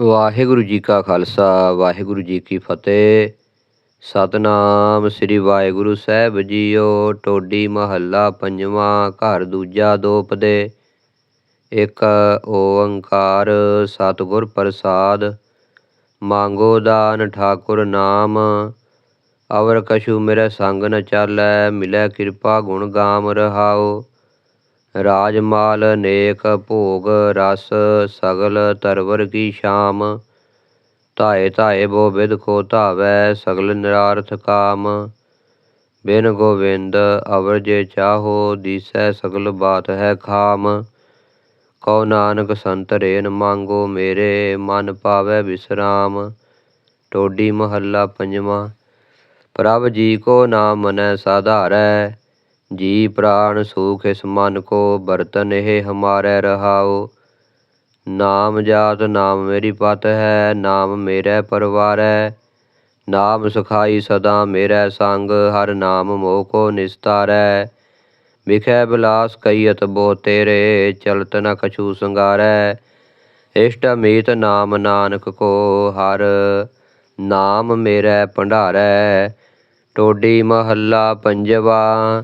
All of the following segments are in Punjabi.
ਵਾਹਿਗੁਰੂ ਜੀ ਕਾ ਖਾਲਸਾ, ਵਾਹਿਗੁਰੂ ਜੀ ਕੀ ਫਤਿਹ। ਸਤਨਾਮ ਸ੍ਰੀ ਵਾਹਿਗੁਰੂ ਸਾਹਿਬ ਜੀਓ, ਟੋਡੀ ਮਹੱਲਾ ਪੰਜਵਾਂ, ਘਰ ਦੂਜਾ ਦੋਪਦੇ ਇੱਕ ਓੰਕਾਰ ਸਤਿਗੁਰ ਪ੍ਰਸਾਦ, ਮੰਗੋ ਦਾਨ ਠਾਕੁਰ ਨਾਮ। ਅਵਰ ਕਛੂ ਮੇਰੇ ਸੰਗ ਨ ਚਾਲੈ, ਮਿਲੈ ਕਿਰਪਾ ਗੁਣ ਗਾਮ ਰਹਾਓ ਰਾਜਮਾਲ ਨੇਕ ਭੋਗ ਰਸ ਸਗਲ ਤਰਵਰ ਕੀ ਸ਼ਾਮ। ਧਾਏ ਧਾਏ ਬੋ ਵਿਦ ਕੋ ਧਾਵੈ ਸਗਲ ਨਿਰਾਰਥ ਕਾਮ। ਬਿਨ ਗੋਵਿੰਦ ਅਵਰ ਜੇ ਚਾਹੋ ਦੀਸੈ ਸਗਲ ਬਾਤ ਹੈ ਖਾਮ। ਕਉ ਨਾਨਕ ਸੰਤ ਰੇਨ ਮੰਗੋ ਮੇਰੇ ਮਨ ਪਾਵੈ ਵਿਸਰਾਮ ਟੋਡੀ ਮਹੱਲਾ ਪੰਜਵਾਂ। ਪ੍ਰਭ ਜੀ ਕੋ ਨਾਮ ਮਨੈ ਸਾਧਾਰੈ ਜੀ ਪ੍ਰਾਣ ਸੂਖ ਇਸ ਮਨ ਕੋ ਬਰਤਨ ਇਹ ਹਮਾਰੇ ਰਹਾਓ ਨਾਮ ਜਾਤ ਨਾਮ ਮੇਰੀ ਪਤ ਹੈ ਨਾਮ ਮੇਰੇ ਪਰਵਾਰੈ ਨਾਮ ਸੁਖਾਈ ਸਦਾ ਮੇਰੇ ਸੰਗ ਹਰ ਨਾਮ ਮੋਹ ਕੋ ਨਿਸਤਾਰੈ ਵਿਖੇ ਬਿਲਾਸ ਕਈਤ ਬੋ ਤੇਰੇ ਚਲਤ ਨ ਕਛੂ ਸੰਗਾਰੈ ਇਸ਼ਟ ਮੀਤ ਨਾਮ ਨਾਨਕ ਕੋ ਹਰ ਨਾਮ ਮੇਰੇ ਭੰਡਾਰੈ ਟੋਡੀ ਮਹੱਲਾ ਪੰਜਵਾ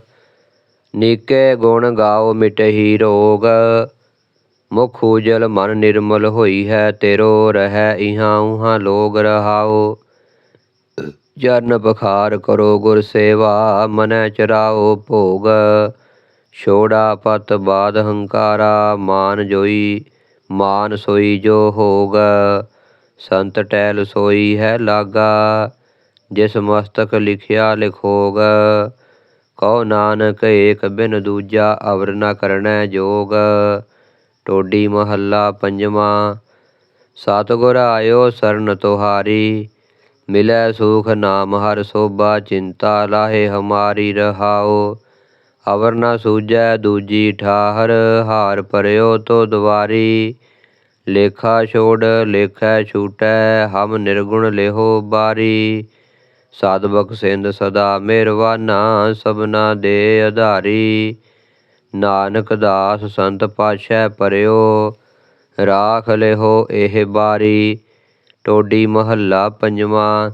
ਨੀਕੇ ਗੁਣ ਗਾਓ ਮਿਟਹੀ ਰੋਗ, ਮੁਖ ਉਜਲ ਮਨ ਨਿਰਮਲ ਹੋਈ ਹੈ ਤੇਰੋ ਰਹਿ ਇਹਾਂ ਉਹਾਂ ਲੋਗ ਰਹਾਓ। ਜਨ ਬਖਾਰ ਕਰੋ ਗੁਰ ਸੇਵਾ, ਮਨੈ ਚਰਾਓ ਭੋਗ। ਛੋੜਾ ਪਤ ਬਾਦ ਹੰਕਾਰਾ, ਮਾਨ ਜੋਈ, ਮਾਨ ਸੋਈ ਜੋ ਹੋਗ। ਸੰਤ ਟੈਲ ਸੋਈ ਹੈ ਲਾਗਾ, ਜਿਸ ਮਸਤਕ ਲਿਖਿਆ ਲਿਖੋਗ। ਕਉ ਨਾਨਕ ਏਕ ਬਿਨ ਦੂਜਾ ਅਵਰ ਨ ਕਰਨੈ ਜੋਗ। ਟੋਡੀ ਮਹੱਲਾ ਪੰਜਵਾਂ, ਸਤਿਗੁਰ ਆਇਓ ਸਰਨ ਤੁਹਾਰੀ, ਮਿਲੈ ਸੁਖ ਨਾਮ ਹਰ ਸੋਭਾ, ਚਿੰਤਾ ਲਾਹੇ ਹਮਾਰੀ ਰਹਾਓ ਅਵਰ ਨ ਸੂਜੈ ਦੂਜੀ ਠਾਹਰ, ਹਾਰ ਪਰਿਓ ਤੋ ਦੁਆਰੀ ਲੇਖਾ ਛੋੜ, ਲੇਖੈ ਛੂਟੈ, ਹਮ ਨਿਰਗੁਣ ਲਿਹੋ ਬਾਰੀ। ਸਾਧ ਬਖਸ਼ਿੰਦ ਸਦਾ ਮਿਹਰਵਾਨਾ ਸਭਨਾ ਦੇ ਆਧਾਰੀ। ਨਾਨਕ ਦਾਸ ਸੰਤ ਪਾਸ਼ੈ ਪਰਿਓ, ਰਾਖ ਲਿਹੋ ਇਹ ਬਾਰੀ। ਟੋਡੀ ਮਹੱਲਾ ਪੰਜਵਾਂ,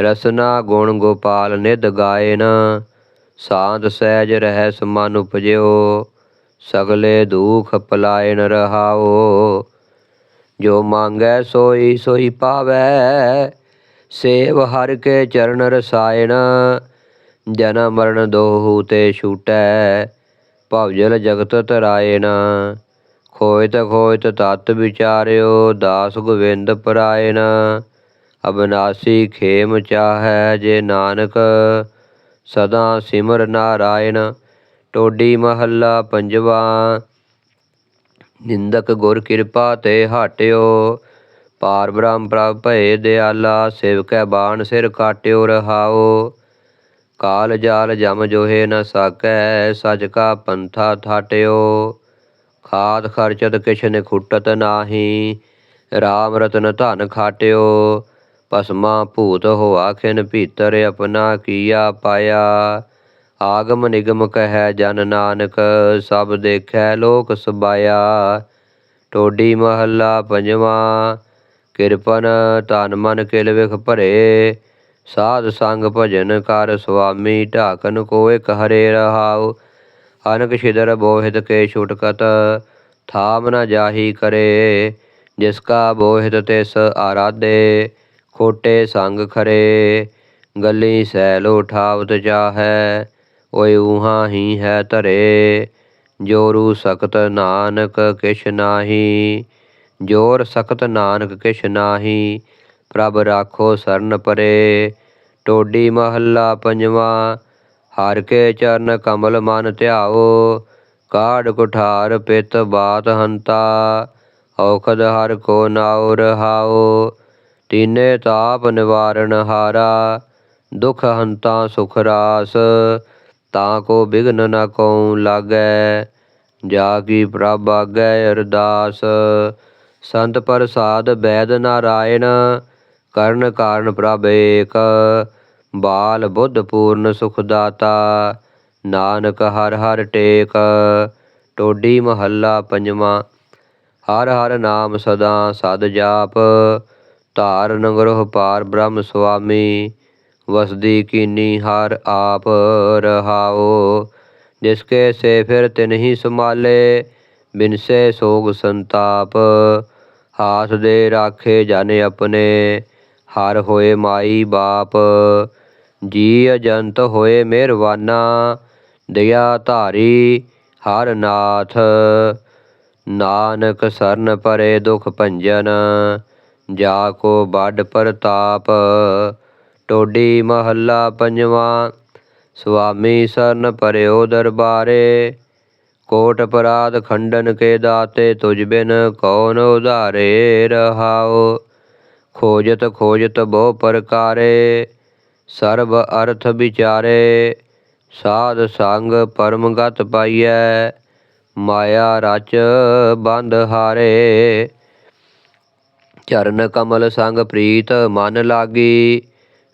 ਰਸਨਾ ਗੁਣ ਗੋਪਾਲ ਨਿਧ ਗਾਇਨ। ਸਾਧ ਸਹਿਜ ਰਹਿ ਮਨ ਉਪਜਿਓ, ਸਗਲੇ ਦੁਖ ਪਲਾਇਨ ਰਹਾਓ। ਜੋ ਮੰਗੈ ਸੋਈ ਸੋਈ ਪਾਵੈ ਸੇਵ ਹਰ ਕੇ ਚਰਨ ਰਸਾਇਣ ਜਨਮ ਮਰਨ ਦੋਹੂ ਤੇ ਛੂਟੈ ਭਵਜਲ ਜਗਤ ਤਰਾਇਣ। ਖੋਇਤ ਖੋਇਤ ਤਤ ਵਿਚਾਰਿਓ, ਦਾਸ ਗੋਵਿੰਦ ਪਰਾਇਣ। ਅਬਨਾਸੀ ਖੇਮ ਚਾਹੈ ਜੇ ਨਾਨਕ, ਸਦਾ ਸਿਮਰ ਨਾਰਾਇਣ। ਟੋਡੀ ਮਹੱਲਾ ਪੰਜਵਾ, ਨਿੰਦਕ ਗੁਰ ਕਿਰਪਾ ਤੇ ਹਟਿਓ। ਪਾਰ ਬ੍ਰਹਮ ਪ੍ਰਭ ਭਏ ਦਿਆਲਾ, ਸੇਵਕੈ ਬਾਣ ਸਿਰ ਕਾਟਿਓ ਰਹਾਓ। ਕਾਲ ਜਾਲ ਜਮ ਜੋਹੇ ਨ ਸਾਕੈ ਸਜ ਕਾ ਪੰਥਾ ਥਾਟਿਓ। ਖਾਦ ਖਰਚਤ ਕਿਛ ਨ ਖੁੱਟਤ ਨਾਹੀ, ਰਾਮ ਰਤਨ ਧਨ ਖਾਟਿਓ। ਪਸਮਾ ਭੂਤ ਹੋਆ ਖਿਨ ਭੀਤਰ ਆਪਣਾ ਕੀਆ ਪਾਇਆ। ਆਗਮ ਨਿਗਮ ਕਹੈ ਜਨ ਨਾਨਕ, ਸਭ ਦੇਖੈ ਲੋਕ ਸਬਾਇਆ। ਟੋਡੀ ਮਹੱਲਾ ਪੰਜਵਾਂ ਕਿਰਪਨ ਤਨ ਮਨ ਕਿਲ ਵਿਖ ਭਰੇ, ਸਾਧ ਸੰਗ ਭਜਨ ਕਰ ਸੁਆਮੀ, ਢਾਕਨ ਕੋ ਇਕ ਹਰੇ ਰਹਾਉ, ਅਨਕ ਛਿਦਰ ਬੋਹਿਤ ਕੇ ਛੁਟਕਤ, ਥਾਮ ਨ ਜਾਹੀ ਕਰੇ, ਜਿਸ ਕਾ ਬੋਹਿਤ ਤਿਸ ਆਰਾਧੇ, ਖੋਟੇ ਸੰਗ ਖਰੇ, ਗੱਲੀ ਸੈਲ ਉਠਾਵਤ ਚਾਹੈ ਓਏ ਉਹਾਂ ਹੀ ਹੈ ਧਰੇ, ਜੋਰੂ ਸ਼ਕਤ ਨਾਨਕ ਕਿਛ ਨਾਹੀ ਜੋਰ ਸਖਤ ਨਾਨਕ ਕਿਛ ਨਾਹੀ, ਪ੍ਰਭ ਰਾਖੋ ਸਰਨ ਪਰੇ। ਟੋਡੀ ਮਹੱਲਾ ਪੰਜਵਾਂ, ਹਰ ਕੇ ਚਰਨ ਕਮਲ ਮਨ ਧਿਆਓ ਕਾੜ ਕੁਠਾਰ ਪਿਤ ਬਾਤ ਹੰਤਾ, ਔਖਦ ਹਰ ਕੋ ਨਾਉ ਰਹਾਓ ਤੀਨੇ ਤਾਪ ਨਿਵਾਰਣ ਹਾਰਾ, ਦੁਖ ਹੰਤਾ ਸੁਖ ਰਾਸ, ਤਾਂ ਕੋ ਬਿਗਨ ਨ ਕਉ ਲਾਗੈ, ਜਾ ਕੀ ਪ੍ਰਭ ਆਗੈ ਅਰਦਾਸ। ਸੰਤ ਪ੍ਰਸਾਦ ਬੈਦ ਨਾਰਾਇਣ, ਕਰਨ ਕਾਰਨ ਪ੍ਰਭ ਏਕ, ਬਾਲ ਬੁੱਧ ਪੂਰਨ ਸੁਖ ਦਾਤਾ ਨਾਨਕ ਹਰ ਹਰ ਟੇਕ, ਟੋਡੀ ਮਹੱਲਾ ਪੰਜਵਾਂ। ਹਰ ਹਰ ਨਾਮ ਸਦਾ ਸਦ ਜਾਪ ਧਾਰਨ ਗ੍ਰਹ ਪਾਰ ਬ੍ਰਹਮ ਸੁਆਮੀ, ਵਸਦੀ ਕੀਨੀ ਹਰ ਆਪ ਰਹਾਓ ਜਿਸ ਕੇ ਸੇ ਫਿਰ ਤਿਨਹੀ ਸਮਾਲੇ ਬਿਨਸੇ ਸੋਗ ਸੰਤਾਪ ਹਾਥ ਦੇ ਰਾਖੇ ਜਨ ਆਪਣੇ, ਹਰ ਹੋਏ ਮਾਈ ਬਾਪ। ਜੀ ਅਜੰਤ ਹੋਏ ਮਿਹਰਵਾਨਾ ਦਇਆ ਧਾਰੀ ਹਰ ਨਾਥ। ਨਾਨਕ ਸਰਨ ਪਰੇ ਦੁਖ ਭੰਜਨ, ਜਾ ਕੋ ਵੱਡ ਪ੍ਰਤਾਪ। ਟੋਡੀ ਮਹੱਲਾ ਪੰਜਵਾਂ ਸੁਆਮੀ ਸਰਨ ਪਰਿਓ ਦਰਬਾਰੇ ਕੋਟ ਅਪਰਾਧ ਖੰਡਨ ਕੇ ਦਾਤੇ ਤੁਝ ਬਿਨ ਕੌਣ ਉਧਾਰੇ ਰਹਾਓ ਖੋਜਤ ਖੋਜਤ ਬਹੁ ਪ੍ਰਕਾਰੇ, ਸਰਬ ਅਰਥ ਵਿਚਾਰੇ, ਸਾਧ ਸੰਗ ਪਰਮ ਗਤ ਪਾਈਐ, ਮਾਇਆ ਰਚ ਬੰਧ ਹਾਰੇ। ਚਰਨ ਕਮਲ ਸੰਗ ਪ੍ਰੀਤ ਮਨ ਲਾਗੀ,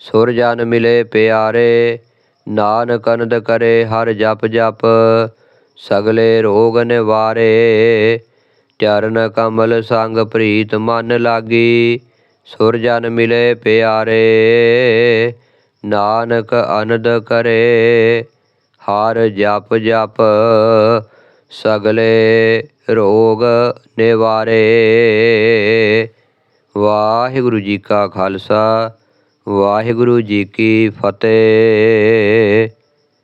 ਸੁਰ ਜਨ ਮਿਲੇ ਪਿਆਰੇ, ਨਾਨਕ ਅਨੰਦ ਕਰੇ ਹਰ ਜਪ ਜਪ। ਸਗਲੇ ਰੋਗ ਨਿਵਾਰੇ। ਚਰਨ ਕਮਲ ਸੰਗ ਪ੍ਰੀਤ ਮਨ ਲਾਗੀ ਸੁਰ ਜਨ ਮਿਲੇ ਪਿਆਰੇ। ਨਾਨਕ ਅਨੰਦ ਕਰੇ, ਹਰ ਜਪ ਜਪ ਸਗਲੇ ਰੋਗ ਨਿਵਾਰੇ। ਵਾਹਿਗੁਰੂ ਜੀ ਕਾ ਖਾਲਸਾ, ਵਾਹਿਗੁਰੂ ਜੀ ਕੀ ਫਤਿਹ।